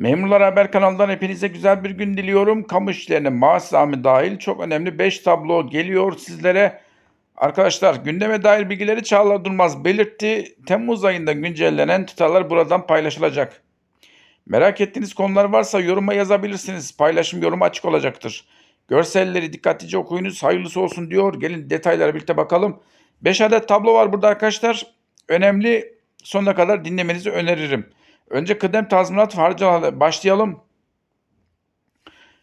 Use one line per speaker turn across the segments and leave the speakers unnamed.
Memurlar Haber kanalından hepinize güzel bir gün diliyorum. Kamu işlerine maaş zammı dahil çok önemli 5 tablo geliyor sizlere. Arkadaşlar gündeme dair bilgileri Çağlar Durmaz belirtti. Temmuz ayında güncellenen tutarlar buradan paylaşılacak. Merak ettiğiniz konular varsa yoruma yazabilirsiniz. Paylaşım yorumu açık olacaktır. Görselleri dikkatlice okuyunuz. Hayırlısı olsun diyor. Gelin detaylara birlikte bakalım. 5 adet tablo var burada arkadaşlar. Önemli. Sonuna kadar dinlemenizi öneririm. Önce kıdem tazminat harcamalarla başlayalım.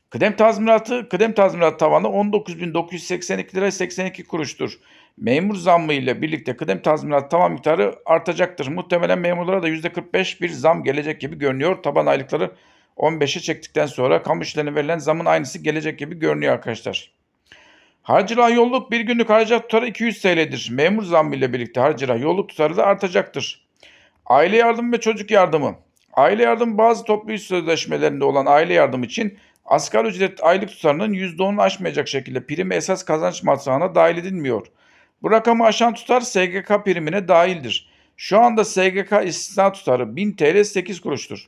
Kıdem tazminatı, kıdem tazminat tavanı 19.982 lira 82 kuruştur. Memur zammı ile birlikte kıdem tazminat tavan miktarı artacaktır. Muhtemelen memurlara da %45 bir zam gelecek gibi görünüyor. Taban aylıkları 15'e çektikten sonra kamu işlerine verilen zamın aynısı gelecek gibi görünüyor arkadaşlar. Harcıra yolluk bir günlük harcı tutarı 200 TL'dir. Memur zammı ile birlikte harcıra yolluk tutarı da artacaktır. Aile yardımı ve çocuk yardımı. Aile yardımı bazı toplu iş sözleşmelerinde olan aile yardımı için asgari ücret aylık tutarının %10'unu aşmayacak şekilde primi esas kazanç matrağına dahil edilmiyor. Bu rakamı aşan tutar SGK primine dahildir. Şu anda SGK istisna tutarı 1000 TL 8 kuruştur.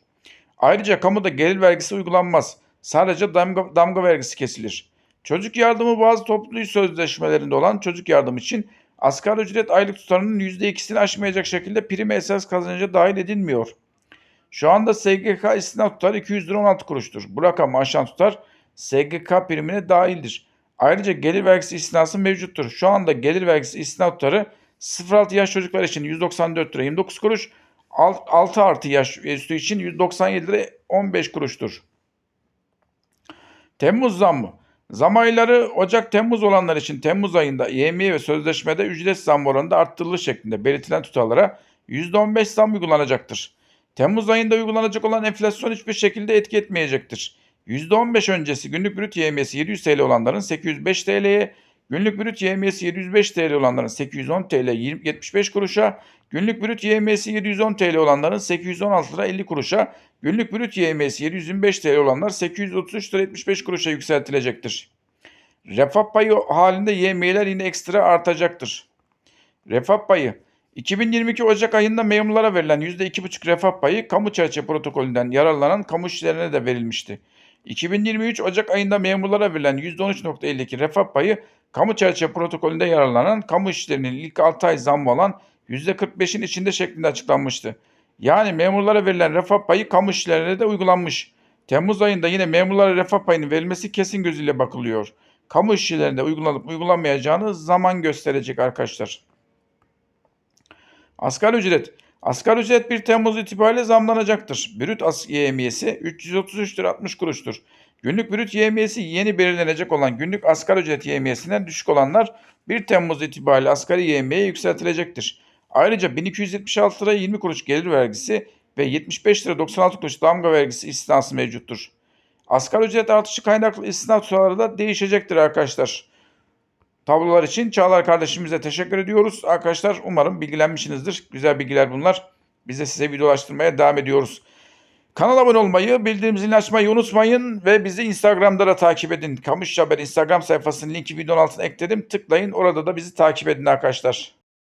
Ayrıca kamuda gelir vergisi uygulanmaz. Sadece damga, damga vergisi kesilir. Çocuk yardımı bazı toplu iş sözleşmelerinde olan çocuk yardım için asgari ücret aylık tutarının %2'sini aşmayacak şekilde primi esas kazanca dahil edilmiyor. Şu anda SGK istinaf tutarı 200 lira 16 kuruştur. Bu rakamı aşan tutar SGK primine dahildir. Ayrıca gelir vergisi istinası mevcuttur. Şu anda gelir vergisi istinaf tutarı 0-6 yaş çocuklar için 194 lira 29 kuruş, 6 artı yaş üstü için 197 lira 15 kuruştur. Temmuz zammı. Zam ayları Ocak-Temmuz olanlar için Temmuz ayında YMİ ve sözleşmede ücret zam oranında arttırılır şeklinde belirtilen tutarlara %15 zam uygulanacaktır. Temmuz ayında uygulanacak olan enflasyon hiçbir şekilde etki etmeyecektir. %15 öncesi günlük brüt YM'si 700 TL olanların 805 TL'ye, günlük brüt YM'si 705 TL olanların 810 TL 75 kuruşa, günlük brüt YM'si 710 TL olanların 816 lira 50 kuruşa, günlük brüt YM'si 725 TL olanlar 833 lira 75 kuruşa yükseltilecektir. Refah payı halinde YM'ler yine ekstra artacaktır. Refah payı 2022 Ocak ayında memurlara verilen %2,5 refah payı kamu çerçeve protokolünden yararlanan kamu işlerine de verilmişti. 2023 Ocak ayında memurlara verilen %13.52 refah payı kamu çerçeve protokolünde yararlanan kamu işlerinin ilk 6 ay zammı olan %45'in içinde şeklinde açıklanmıştı. Yani memurlara verilen refah payı kamu işlerine de uygulanmış. Temmuz ayında yine memurlara refah payının verilmesi kesin gözüyle bakılıyor. Kamu işçilerinde uygulanıp uygulanmayacağını zaman gösterecek arkadaşlar. Asgari ücret. Asgari ücret 1 Temmuz itibariyle zamlanacaktır. Brüt YMY'si 333 lira 60 kuruştur. Günlük brüt YMY'si yeni belirlenecek olan günlük asgari ücret YMY'sinden düşük olanlar 1 Temmuz itibariyle asgari YMY'ye yükseltilecektir. Ayrıca 1276 lira 20 kuruş gelir vergisi ve 75 lira 96 kuruş damga vergisi istinası mevcuttur. Asgari ücret artışı kaynaklı istinaf tutarları da değişecektir arkadaşlar. Tablolar için Çağlar kardeşimize teşekkür ediyoruz. Arkadaşlar umarım bilgilenmişsinizdir. Güzel bilgiler bunlar. Biz de size videolaştırmaya devam ediyoruz. Kanala abone olmayı, bildirim zilini açmayı unutmayın ve bizi Instagram'da da takip edin. Kamış Haber Instagram sayfasının linki videonun altına ekledim. Tıklayın orada da bizi takip edin arkadaşlar.